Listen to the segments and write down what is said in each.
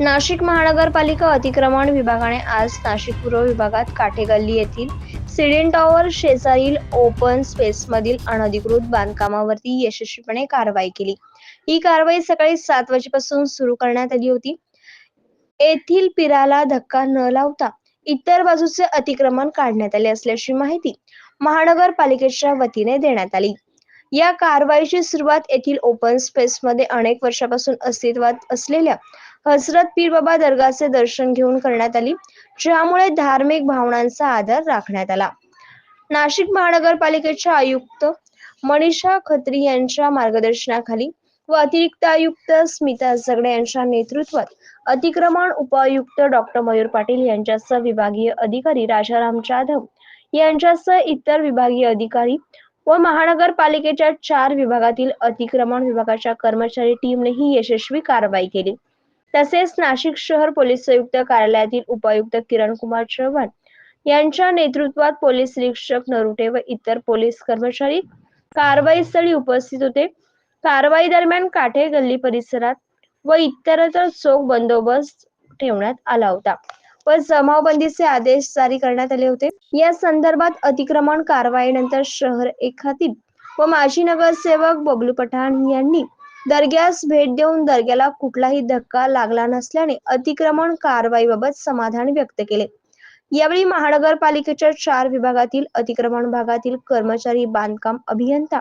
नाशिक महानगरपालिका अतिक्रमण विभागाने आज नाशिक पूर्व विभागात काठेगल्ली येथील सिडेन टॉवर शेजारील ओपन स्पेसमधील अनधिकृत बांधकामावरती यशस्वीपणे कारवाई केली. ही कारवाई सकाळी सात वाजेपासून सुरू करण्यात आली होती. येथील पिराला धक्का न लावता इतर बाजूचे अतिक्रमण काढण्यात आले असल्याची माहिती महानगरपालिकेच्या वतीने देण्यात आली. या कारवाईची सुरुवात येथील ओपन स्पेसमध्ये अनेक वर्षापासून अस्तित्वात असलेल्या हसरत पीर बाबा दर्गाचे दर्शन घेऊन करण्यात आली. ज्यामुळे धार्मिक भावनांचा आदर राखण्यात आला. नाशिक महानगरपालिकेच्या आयुक्त मनीषा खत्री यांच्या मार्गदर्शनाखाली व अतिरिक्त आयुक्त स्मिता झगडे यांच्या नेतृत्वात अतिक्रमण उपायुक्त डॉक्टर मयूर पाटील यांच्यासह विभागीय अधिकारी राजाराम जाधव यांच्यासह इतर विभागीय अधिकारी व महानगरपालिकेच्या चार विभागातील अतिक्रमण विभागाच्या कर्मचारी टीमने ही यशस्वी कारवाई केली. तसेच नाशिक शहर पोलीस संयुक्त कार्यालयातील उपायुक्त किरण कुमार चव्हाण यांच्या नेतृत्वात पोलीस निरीक्षक नरुटे व इतर पोलीस कर्मचारी कारवाई स्थळी उपस्थित होते. कारवाई दरम्यान काठे गल्ली परिसरात व इतरत्र चोख बंदोबस्त ठेवण्यात आला होता व जमावबंदीचे आदेश जारी करण्यात आले होते. या संदर्भात अतिक्रमण कारवाईनंतर शहर एखादी व माजी नगरसेवक बबलू पठाण यांनी दर्ग्यास भेट देऊन दर्ग्याला कुठलाही धक्का लागला नसल्याने अतिक्रमण कारवाईबाबत समाधान व्यक्त केले. यावेळी महानगरपालिकेच्या चार विभागातील अतिक्रमण भागातील कर्मचारी बांधकाम अभियंता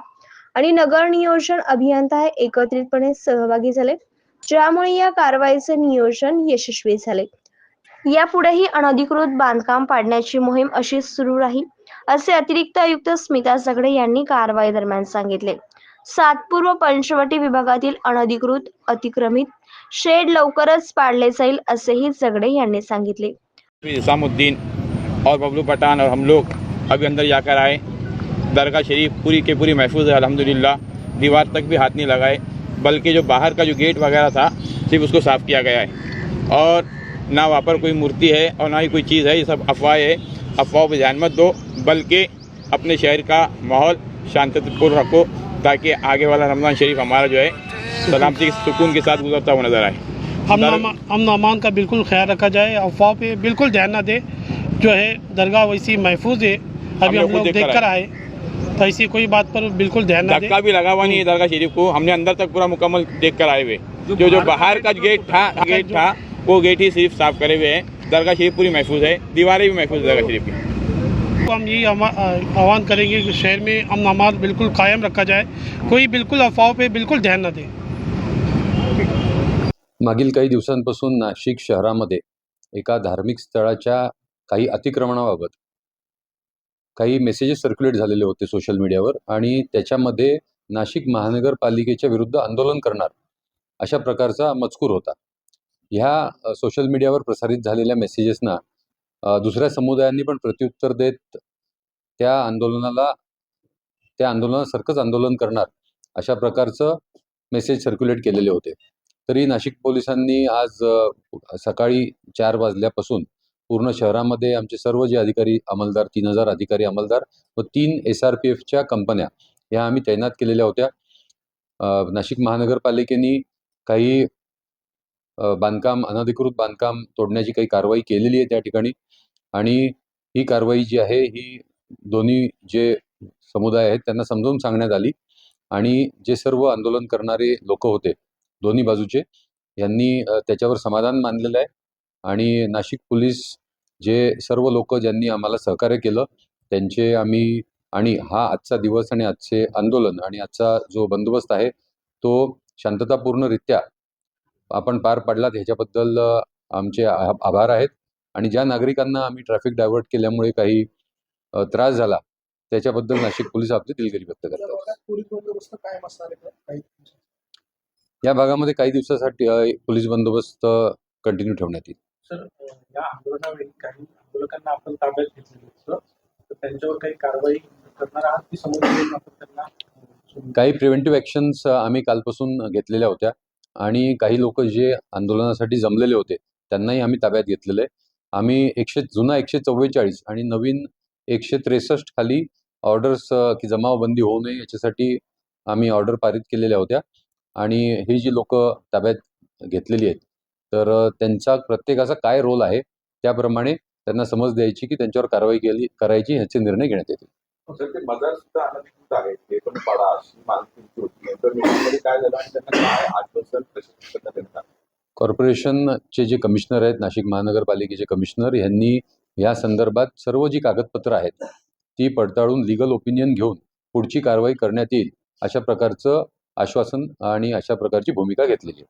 आणि नगर नियोजन अभियंता हे एकत्रितपणे सहभागी झाले. ज्यामुळे या कारवाईचे नियोजन यशस्वी झाले. यापुढेही अनधिकृत बांधकाम पाडण्याची मोहीम अशीच सुरू राहील असे अतिरिक्त आयुक्त स्मिता सगडे यांनी कारवाई दरम्यान सांगितले. सात पूर्व पंचवटी विभागातील अनधिकृत अतिक्रमित शेड लवकरच पाडले जाईल असेही जगडे यांनी सांगितले. इसामुद्दीन और बबलू पठान और हम लोग अभी अंदर जाकर आए। दरगाह शरीफ पूरी के पूरी महफूज है अलहमदिल्ला दीवार तक भी हाथ नहीं लगाए बल्कि जो बाहर का जो गेट वगैरह था सिर्फ उसको साफ़ किया गया है। और ना वहाँ पर कोई मूर्ति है और ना ही कोई चीज़ है ये सब अफवाह है। अफवाह पर ध्यान मत दो बल्कि अपने शहर का माहौल शांतिपूर्ण रखो। ताकि आगे वाला रमज़ान शरीफ हमारा जो है सलामती के सुकून के साथ गुजरता हुआ नज़र आए। अमन अमान का बिल्कुल ख्याल रखा जाए अफवाह पे बिल्कुल ध्यान ना दे जो है दरगाह वैसी महफूज है अभी हम लोग देख कर आए। तो ऐसी कोई बात पर बिल्कुल ध्यान ना दे। धक्का भी लगा हुआ नहीं है दरगाह शरीफ को हमने अंदर तक पूरा मुकम्मल देख कर आए हुए। जो जो बाहर का गेट था गेट था वो गेट ही सिर्फ़ साफ़ करे हुए हैं। दरगाह शरीफ पूरी महफूज है दीवारें भी महफूज है दरगाह शरीफ की। को हम यही आह्वान करेंगे कि शहर में अमन अमान बिल्कुल कायम रखा जाए। कोई बिल्कुल अफवाह पे बिल्कुल ध्यान न दे। मागील काही दिवसांपासून नाशिक शहरामध्ये एका धार्मिक स्थळाच्या काही अतिक्रमणाबाबत काही मेसेजेस सर्क्युलेट झालेले होते सोशल मीडियावर आणि त्याच्यामध्ये नाशिक महानगरपालिकेच्या विरुद्ध आंदोलन करणार अशा प्रकारचा मजकूर होता. ह्या सोशल मीडियावर प्रसारित झालेल्या मेसेजेसना दुसऱ्या समुदायांनी पण प्रत्युत्तर देत त्या आंदोलनाला त्या आंदोलनासारखंच आंदोलन करणार अशा प्रकारचं मेसेज सर्क्युलेट केलेले होते. तरी नाशिक पोलिसांनी आज सकाळी चार वाजल्यापासून पूर्ण शहरामध्ये आमचे सर्व जे अधिकारी अंमलदार तीन हजार अधिकारी अंमलदार व तीन एस आर पी एफच्या कंपन्या ह्या आम्ही तैनात केलेल्या होत्या. नाशिक महानगरपालिकेने काही बांधकाम अनधिकृत बांधकाम तोडण्याची काही कारवाई केलेली आहे त्या ठिकाणी. आणि ही कारवाई जी आहे ही दोन्ही जे समुदाय आहेत त्यांना समजावून सांगण्यात आली. आणि जे सर्व आंदोलन करणारे लोक होते दोन्ही बाजूचे यांनी त्याच्यावर समाधान मानलेलं आहे. आणि नाशिक पोलीस जे सर्व लोक ज्यांनी आम्हाला सहकार्य केलं त्यांचे आम्ही आणि हा आजचा दिवस आणि आजचे आंदोलन आणि आजचा जो बंदोबस्त आहे तो शांततापूर्णरित्या आपण पार पाडलात ह्याच्याबद्दल आमचे आभार आहेत. आणि ज्या नागरिकांना आम्ही ट्रॅफिक डायव्हर्ट केल्यामुळे काही त्रास झाला त्याच्याबद्दल नाशिक पोलीस आपली दिलगिरी व्यक्त करतात. या भागामध्ये काही दिवसासाठी पोलीस बंदोबस्त कंटिन्यू ठेवण्यात येईल. सर अं, या आंदोलनावेळी काही आंदोलकांना आपण ताब्यात घेतलेलं होतं तर त्यांच्यावर काही कारवाई करणार आहात की समोर येऊन आपण त्यांना अं, सोडून- काही प्रिव्हेंटिव्ह ॲक्शन्स आम्ही कालपासून घेतलेल्या होत्या. आणि काही लोक जे आंदोलनासाठी जमलेले होते त्यांनाही आम्ही ताब्यात घेतलेलं आहे. आम्ही एकशे जुना एकशे चव्वेचाळीस आणि नवीन एकशे त्रेसष्ट खाली ऑर्डर्स की जमावबंदी होऊ नये याच्यासाठी आम्ही ऑर्डर पारित केलेल्या होत्या. आणि ही जी लोक ताब्यात घेतलेली आहेत तर त्यांचा प्रत्येकाचा काय रोल आहे त्याप्रमाणे त्यांना समज द्यायची की त्यांच्यावर कारवाई केली करायची ह्याचे निर्णय घेण्यात येतील. सर ते मदार सुद्धा अनधिकृत आहेत. ते पण पाडा अशी मागणी तुमची होती. नंतर मीटिंगमध्ये काय झालं आणि त्यांना काय आश्वासन प्रशासन करण्यात देण्यात आलं? कॉर्पोरेशनचे जे कमिशनर आहेत नाशिक महानगरपालिकेचे कमिशनर यांनी या संदर्भात सर्व जी कागदपत्रं आहेत ती पडताळून लिगल ओपिनियन घेऊन पुढची कारवाई करण्यात येईल अशा प्रकारचं आश्वासन आणि अशा प्रकारची भूमिका घेतलेली आहे.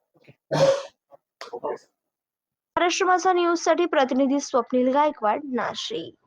महाराष्ट्र माझा न्यूजसाठी प्रतिनिधी स्वप्नील गायकवाड नाशिक.